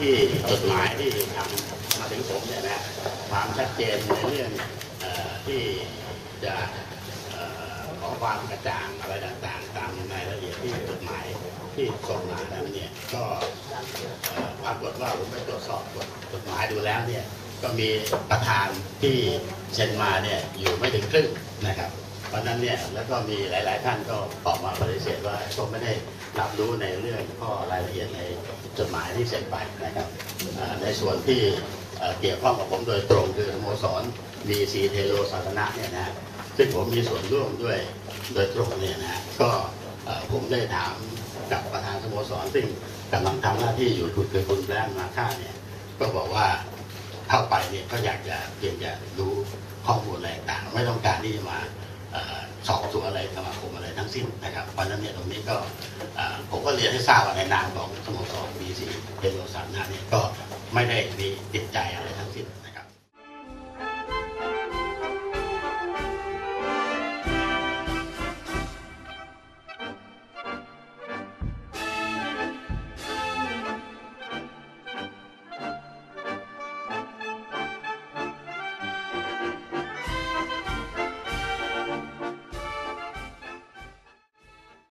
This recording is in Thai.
ที่จดหมายที่ทำมาถึงผมเนี่ยนะความชัดเจนในเรื่องอที่จะอขอความกระจ่างอะไรต่างๆ ตามในรายละเอียดที่จดหมายที่ส่งมานั้นเนี่ยก็ปรากฏว่าผมไปตรวจสอบจดหมายดูแล้วเนี่ยก็มีประธานที่เซ็นมาเนี่ยอยู่ไม่ถึงครึ่งนะครับ เพราะนั้นเนี่ยแล้วก็มีหลาย ๆ ท่านก็ออกมาปฏิเสธว่าก็ไม่ได้รับรู้ในเรื่องข้อรายละเอียดในจดหมายที่เซ็นไปนะครับในส่วนที่เกี่ยวข้องกับผมโดยตรงคือสโมสร BC เทโลสาธารณะเนี่ยนะซึ่งผมมีส่วนร่วมด้วยโดยตรงเนี่ยนะก็ผมได้ถามกับประธานสโมสรซึ่งกำลังทำหน้าที่อยู่คือคือคุณแบรนด์มาค่าเนี่ยก็บอกว่าเข้าไปเนี่ยก็อยากจะเพียงจะรู้ข้อมูลอะไรต่างไม่ต้องการที่จะมา สอบสวนอะไรสมาคมอะไรทั้งสิ้นนะครับเพราะฉะนั้นเนี่ยตรงนี้ก็ผมก็เรียนให้ทราบว่าในนามของสโมสรบีซีเทโลสามนาเนี่ยก็ไม่ได้มีติด